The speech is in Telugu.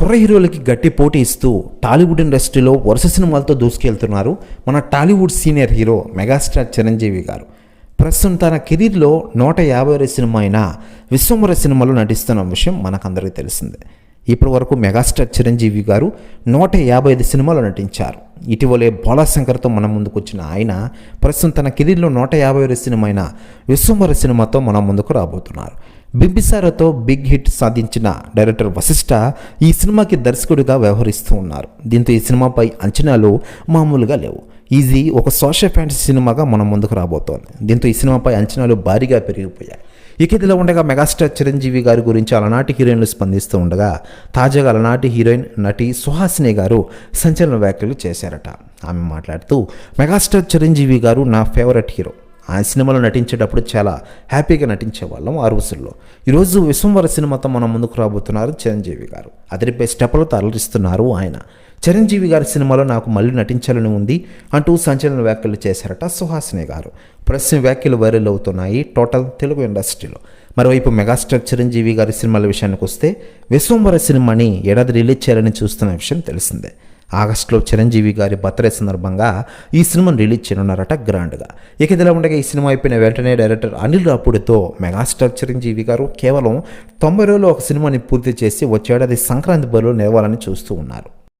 కుర్ర హీరోలకి గట్టి పోటీ ఇస్తూ టాలీవుడ్ ఇండస్ట్రీలో వరుస సినిమాలతో దూసుకెళ్తున్నారు మన Tollywood senior hero megastar Chiranjeevi garu. ప్రస్తుతం తన కెరీర్లో నూట యాభై సినిమా అయిన విశ్వమర సినిమాలో నటిస్తున్న విషయం మనకందరికీ తెలిసిందే. ఇప్పటి వరకు మెగాస్టార్ చిరంజీవి గారు నూట యాభై ఐదు సినిమాలు నటించారు. ఇటీవలే బాలాశంకర్తో మన ముందుకు వచ్చిన ఆయన ప్రస్తుతం తన కెరీర్లో నూట యాభై ఐదు సినిమా అయిన విశ్వంబర సినిమాతో మన ముందుకు రాబోతున్నారు. బింబిసారతో బిగ్ హిట్ సాధించిన డైరెక్టర్ వశిష్ఠ ఈ సినిమాకి దర్శకుడిగా వ్యవహరిస్తూ ఉన్నారు. దీంతో ఈ సినిమాపై అంచనాలు మామూలుగా లేవు. ఈజీ ఒక సోషల్ ఫ్యాంటసీ సినిమాగా మన ముందుకు రాబోతోంది. దీంతో ఈ సినిమాపై అంచనాలు భారీగా పెరిగిపోయాయి. ఇక ఇదిలా ఉండగా మెగాస్టార్ చిరంజీవి గారి గురించి అలనాటి హీరోయిన్లు స్పందిస్తూ ఉండగా తాజాగా అలనాటి హీరోయిన్ నటి సుహాసిని గారు సంచలన వ్యాఖ్యలు చేశారట. ఆమె మాట్లాడుతూ మెగాస్టార్ చిరంజీవి గారు నా ఫేవరెట్ హీరో. ఆ సినిమాలో నటించేటప్పుడు చాలా హ్యాపీగా నటించేవాళ్ళం ఆ రోజుల్లో. ఈరోజు విశ్వంవర సినిమాతో మన ముందుకు రాబోతున్నారు చిరంజీవి గారు. అదిరిపై స్టెప్లతో అలరిస్తున్నారు ఆయన. చిరంజీవి గారి సినిమాలో నాకు మళ్ళీ నటించాలని ఉంది అంటూ సంచలన వ్యాఖ్యలు చేశారట సుహాసిని గారు. ప్రస్తుతం వ్యాఖ్యలు వైరల్ అవుతున్నాయి టోటల్ తెలుగు ఇండస్ట్రీలో. మరోవైపు మెగాస్టార్ చిరంజీవి గారి సినిమాల విషయానికి వస్తే విశ్వంవర సినిమాని ఏడాది రిలీజ్ చేయాలని చూస్తున్న విషయం తెలిసిందే. ఆగస్టులో చిరంజీవి గారి బర్త్డే సందర్భంగా ఈ సినిమాను రిలీజ్ చేయనున్నారట గ్రాండ్గా. ఇక ఇదిలా ఉండగా ఈ సినిమా అయిపోయిన వెంటనే డైరెక్టర్ అనిల్ రాపుడితో మెగాస్టార్ చిరంజీవి గారు కేవలం తొంభై రోజుల్లో ఒక సినిమాని పూర్తి చేసి వచ్చేడాది సంక్రాంతి బరిలో నిలవాలని చూస్తూ ఉన్నారు.